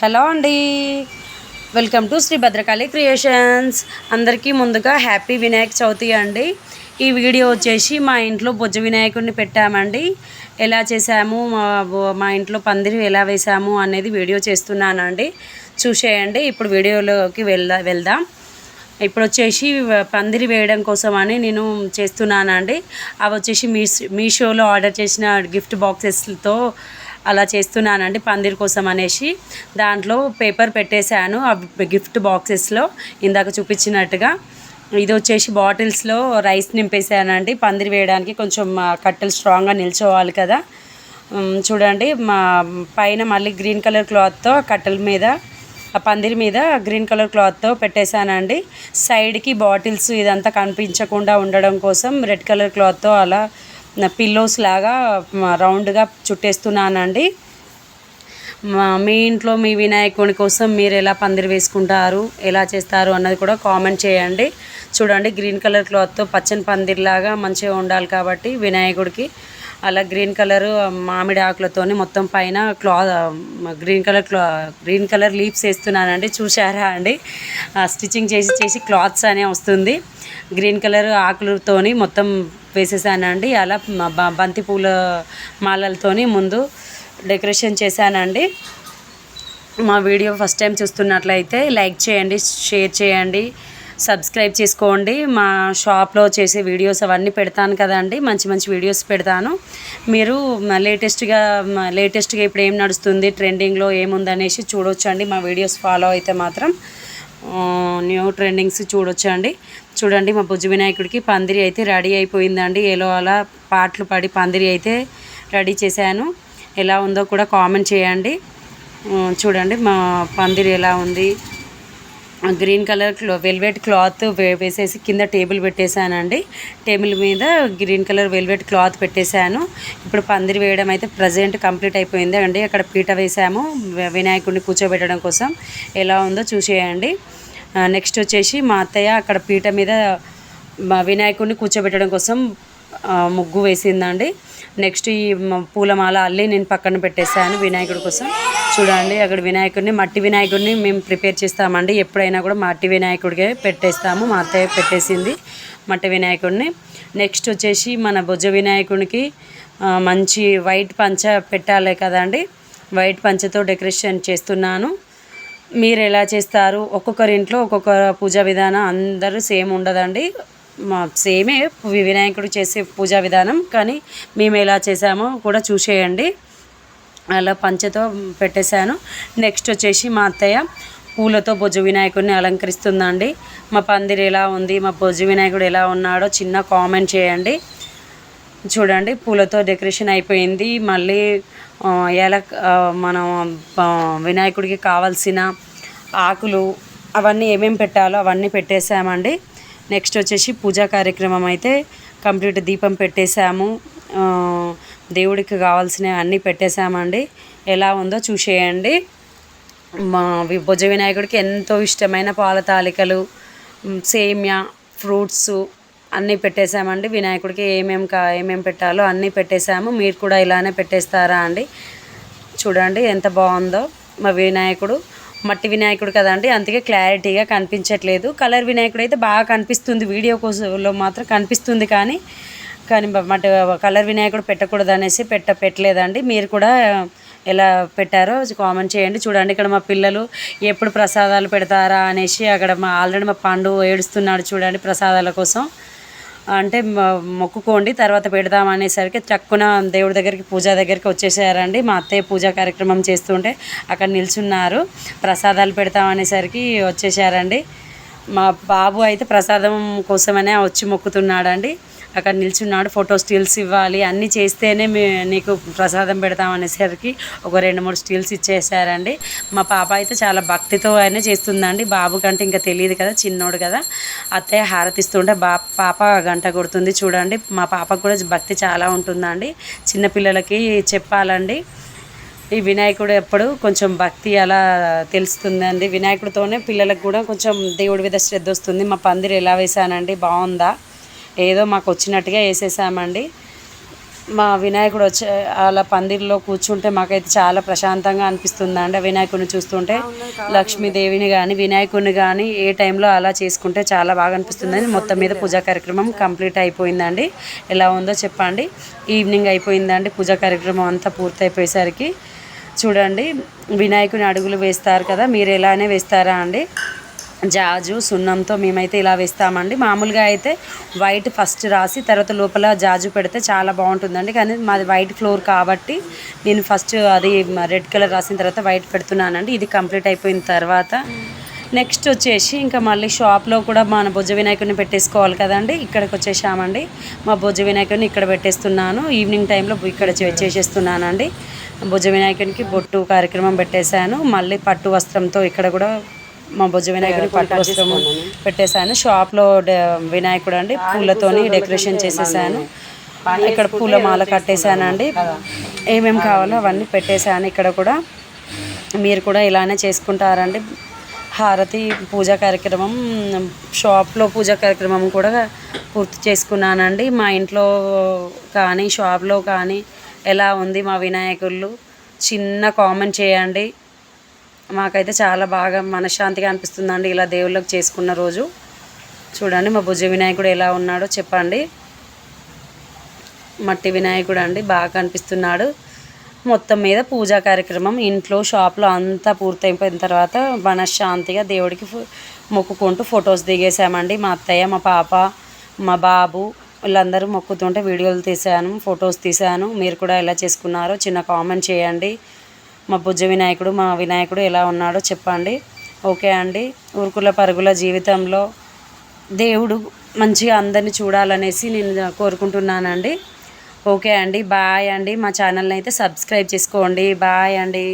Hello అండి. Welcome to Shri Bhadrakali creations. అందరికీ ముందుగా హ్యాపీ వినాయక చవితి అండి. ఈ వీడియో వచ్చేసి మా ఇంట్లో బుజ్జ వినాయకుడిని పెట్టామండి. ఎలా చేసాము మా మా ఇంట్లో పందిరి ఎలా వేసాము అనేది వీడియో చేస్తున్నానండి. చూసేయండి ఇప్పుడు వీడియోలోకి వెళ్దా వెళ్దాం. ఇప్పుడు వచ్చేసి పందిరి వేయడం కోసం అని నేను చేస్తున్నానండి. అవి వచ్చేసి మీ మీషోలో ఆర్డర్ చేసిన గిఫ్ట్ బాక్సెస్తో అలా చేస్తున్నానండి పందిర్ కోసం అనేసి. దాంట్లో పేపర్ పెట్టేశాను ఆ గిఫ్ట్ బాక్సెస్లో ఇందాక చూపించినట్టుగా. ఇది వచ్చేసి బాటిల్స్లో రైస్ నింపేసానండి పందిరి వేయడానికి కొంచెం కట్టెలు స్ట్రాంగ్గా నిల్చోవాలి కదా. చూడండి మా పైన మళ్ళీ గ్రీన్ కలర్ క్లాత్తో కట్టెల మీద ఆ పందిరి మీద గ్రీన్ కలర్ క్లాత్తో పెట్టేశానండి. సైడ్కి బాటిల్స్ ఇదంతా కనిపించకుండా ఉండడం కోసం రెడ్ కలర్ క్లాత్తో అలా పిల్లోస్ లాగా రౌండ్గా చుట్టేస్తున్నానండి. మా- మీ ఇంట్లో మీ వినాయకుని కోసం మీరు ఎలా పందిరి వేసుకుంటారు ఎలా చేస్తారు అన్నది కూడా కామెంట్ చేయండి. చూడండి గ్రీన్ కలర్ క్లాత్తో పచ్చని పందిరిలాగా మంచిగా ఉండాలి కాబట్టి వినాయకుడికి. అలా గ్రీన్ కలర్ మామిడి ఆకులతోని మొత్తం పైన క్లాత్ గ్రీన్ కలర్ క్లా గ్రీన్ కలర్ లీవ్స్ వేస్తున్నానండి. చూసారా అండి? స్టిచ్చింగ్ చేసి చేసి క్లాత్స్ అనే వస్తుంది. గ్రీన్ కలర్ ఆకులతోని మొత్తం వేసేసానండి. అలా బంతి పూల మాలలతోని ముందు డెకరేషన్ చేశానండి. మా వీడియో ఫస్ట్ టైం చూస్తున్నట్లయితే లైక్ చేయండి షేర్ చేయండి సబ్స్క్రైబ్ చేసుకోండి. మా షాప్లో చేసే వీడియోస్ అవన్నీ పెడతాను కదండి. మంచి మంచి వీడియోస్ పెడతాను. మీరు లేటెస్ట్గా లేటెస్ట్గా ఇప్పుడు ఏం నడుస్తుంది ట్రెండింగ్లో ఏముందనేసి చూడొచ్చండి. మా వీడియోస్ ఫాలో అయితే మాత్రం న్యూ ట్రెండింగ్స్ చూడొచ్చండి. చూడండి మా బుజ్జి వినాయకుడికి పందిరి అయితే రెడీ అయిపోయిందండి. ఏలో అలా పాటలు పడి పందిరి అయితే రెడీ చేశాను. ఎలా ఉందో కూడా కామెంట్ చేయండి. చూడండి మా పందిరి ఎలా ఉంది. గ్రీన్ కలర్ క్లో వెల్వెట్ క్లాత్ వే- వేసేసి కింద టేబుల్ పెట్టేశానండి. టేబుల్ మీద గ్రీన్ కలర్ వెల్వెట్ క్లాత్ పెట్టేశాను. ఇప్పుడు పందిరి వేయడం అయితే ప్రజెంట్ కంప్లీట్ అయిపోయింది అండి అక్కడ పీట వేసాము వినాయకుడిని కూర్చోబెట్టడం కోసం. ఎలా ఉందో చూసేయండి. నెక్స్ట్ వచ్చేసి మా అత్తయ్య అక్కడ పీట మీద వినాయకుడిని కూర్చోబెట్టడం కోసం ముగ్గు వేసిందండి. నెక్స్ట్ ఈ పూలమాల అల్లి నేను పక్కన పెట్టేశాను వినాయకుడి కోసం. చూడండి అక్కడ వినాయకుడిని మట్టి వినాయకుడిని మేము ప్రిపేర్ చేస్తామండి. ఎప్పుడైనా కూడా మట్టి వినాయకుడికే పెట్టేస్తాము. మా అత్తయ్య పెట్టేసింది మట్టి వినాయకుడిని. నెక్స్ట్ వచ్చేసి మన భుజ వినాయకుడికి మంచి వైట్ పంచ పెట్టాలి కదండి. వైట్ పంచతో డెకరేషన్ చేస్తున్నాను. మీరు ఎలా చేస్తారు? ఒక్కొక్కరి ఇంట్లో ఒక్కొక్క పూజా విధానం అందరూ సేమ్ ఉండదండి. మా సేమే వినాయకుడు చేసే పూజా విధానం కానీ మేము ఎలా చేసామో కూడా చూసేయండి. అలా పంచతో పెట్టేశాను. నెక్స్ట్ వచ్చేసి మా అత్తయ్య పూలతో బొజ్జు వినాయకుడిని అలంకరిస్తుందండి. మా పందిరి ఎలా ఉంది? మా బొజ్జు వినాయకుడు ఎలా ఉన్నాడో చిన్న కామెంట్ చేయండి. చూడండి పూలతో డెకరేషన్ అయిపోయింది. మళ్ళీ ఎలా మనం వినాయకుడికి కావాల్సిన ఆకులు అవన్నీ ఏమేమి పెట్టాలో అవన్నీ పెట్టేసామండి నెక్స్ట్ వచ్చేసి పూజా కార్యక్రమం అయితే కంప్లీట్ దీపం పెట్టేశాము. దేవుడికి కావాల్సినవి అన్నీ పెట్టేశామండి. ఎలా ఉందో చూసేయండి. మా భుజ వినాయకుడికి ఎంతో ఇష్టమైన పాల తాలికలు సేమ్యా ఫ్రూట్స్ అన్నీ పెట్టేశామండి. వినాయకుడికి ఏమేమి కా ఏమేమి పెట్టాలో అన్నీ పెట్టేశాము. మీరు కూడా ఇలానే పెట్టేస్తారా అండి? చూడండి ఎంత బాగుందో. మా వినాయకుడు మట్టి వినాయకుడు కదండి. అందుకే క్లారిటీగా కనిపించట్లేదు. కలర్ వినాయకుడు అయితే బాగా కనిపిస్తుంది. వీడియో కోసంలో మాత్రం కనిపిస్తుంది కానీ కానీ మట్టి కలర్ వినాయకుడు పెట్టకూడదు అనేసి పెట్ట పెట్టలేదండి. మీరు కూడా ఎలా పెట్టారో కామెంట్ చేయండి. చూడండి ఇక్కడ మా పిల్లలు ఎప్పుడు ప్రసాదాలు పెడతారా అనేసి అక్కడ మా ఆల్రెడీ మా పండు ఏడుస్తున్నాడు చూడండి ప్రసాదాల కోసం. అంటే మొక్కుకోండి తర్వాత పెడదాం అనేసరికి చక్కున దేవుడి దగ్గరికి పూజ దగ్గరికి వచ్చేసారండి. మా అత్తయ్య పూజా కార్యక్రమం చేస్తుంటే అక్కడ నిల్చున్నారు. ప్రసాదాలు పెడతాం అనేసరికి వచ్చేసారండి. మా బాబు అయితే ప్రసాదం కోసమనే వచ్చి మొక్కుతున్నాడండి. అక్కడ నిల్చున్నాడు ఫోటో స్టిల్స్ ఇవ్వాలి అన్నీ చేస్తేనే మీ నీకు ప్రసాదం పెడతాం అనేసరికి ఒక రెండు మూడు స్టిల్స్ ఇచ్చేసారండి మా పాప అయితే చాలా భక్తితో అయినా చేస్తుందండి. బాబు కంటే ఇంకా తెలియదు కదా చిన్నోడు కదా. అత్తయ్య హారతిస్తుంటే బా పాప గంట కొడుతుంది చూడండి. మా పాపకు కూడా భక్తి చాలా ఉంటుందండి. చిన్నపిల్లలకి చెప్పాలండి. ఈ వినాయకుడు ఎప్పుడు కొంచెం భక్తి అలా తెలుస్తుందండి. వినాయకుడితోనే పిల్లలకు కూడా కొంచెం దేవుడి మీద శ్రద్ధ వస్తుంది. మా పందిరి ఎలా వేసానండి బాగుందా? ఏదో మాకు వచ్చినట్టుగా వేసేసామండి. మా వినాయకుడు వచ్చే అలా పందిరిలో కూర్చుంటే మాకైతే చాలా ప్రశాంతంగా అనిపిస్తుంది అండి వినాయకుడిని చూస్తుంటే లక్ష్మీదేవిని కానీ వినాయకుడిని కానీ ఏ టైంలో అలా చేసుకుంటే చాలా బాగా అనిపిస్తుందని మొత్తం మీద పూజా కార్యక్రమం కంప్లీట్ అయిపోయిందండి. ఎలా ఉందో చెప్పండి. ఈవినింగ్ అయిపోయిందండి పూజా కార్యక్రమం అంతా పూర్తయిపోయేసరికి. చూడండి వినాయకుని అడుగులు వేస్తారు కదా మీరు ఎలానే వేస్తారా అండి? జాజు సున్నంతో మేమైతే ఇలా వేస్తామండి. మామూలుగా అయితే వైట్ ఫస్ట్ రాసి తర్వాత లోపల జాజు పెడితే చాలా బాగుంటుందండి. కానీ మాది వైట్ ఫ్లోర్ కాబట్టి నేను ఫస్ట్ అది రెడ్ కలర్ రాసిన తర్వాత వైట్ పెడుతున్నానండి. ఇది కంప్లీట్ అయిపోయిన తర్వాత నెక్స్ట్ వచ్చేసి ఇంకా మళ్ళీ షాప్లో కూడా మన భుజ వినాయకుడిని పెట్టేసుకోవాలి కదండి. ఇక్కడికి వచ్చేసామండి. మా భుజ వినాయకుడిని ఇక్కడ పెట్టేస్తున్నాను. ఈవినింగ్ టైంలో ఇక్కడ చేసేస్తున్నానండి. భుజ వినాయకునికి బొట్టు కార్యక్రమం పెట్టేశాను. మళ్ళీ పట్టు వస్త్రంతో ఇక్కడ కూడా మా భుజ వినాయకుడికి పట్టు వస్త్రం పెట్టేశాను. షాప్లో వినాయకుడు అండి. పూలతోని డెకరేషన్ చేసేసాను. ఇక్కడ పూల మాల కట్టేశానండి. ఏమేమి కావాలో అవన్నీ పెట్టేశాను. ఇక్కడ కూడా మీరు కూడా ఇలానే చేసుకుంటారండి. హారతి పూజా కార్యక్రమం షాప్లో పూజా కార్యక్రమం కూడా పూర్తి చేసుకున్నానండి. మా ఇంట్లో కానీ షాప్లో కానీ ఎలా ఉంది మా వినాయకుళ్ళు చిన్న కామెంట్ చేయండి. మాకైతే చాలా బాగా మనశ్శాంతిగా అనిపిస్తుందండి ఇలా దేవుళ్ళకి చేసుకున్న రోజు. చూడండి మా భుజ వినాయకుడు ఎలా ఉన్నాడో చెప్పండి. మట్టి వినాయకుడు అండి బాగా కనిపిస్తున్నాడు. మొత్తం మీద పూజా కార్యక్రమం ఇంట్లో షాప్లో అంతా పూర్తయిపోయిన తర్వాత మనశ్శాంతిగా దేవుడికి ఫో- మొక్కుకుంటూ ఫొటోస్ దిగేసామండి మా అత్తయ్య మా పాప మా బాబు వీళ్ళందరూ మొక్కుతుంటే వీడియోలు తీశాను ఫొటోస్ తీశాను. మీరు కూడా ఎలా చేసుకున్నారో చిన్న కామెంట్ చేయండి. మా బుజ్జ వినాయకుడు మా వినాయకుడు ఎలా ఉన్నాడో చెప్పండి. ఓకే అండి. ఊరుకుల పరుగుల జీవితంలో దేవుడు మంచిగా అందరిని చూడాలనేసి నేను కోరుకుంటున్నానండి. ఓకే అండి. బాయ్ అండి. మా ఛానల్ని అయితే సబ్స్క్రైబ్ చేసుకోండి. బాయ్ అండి.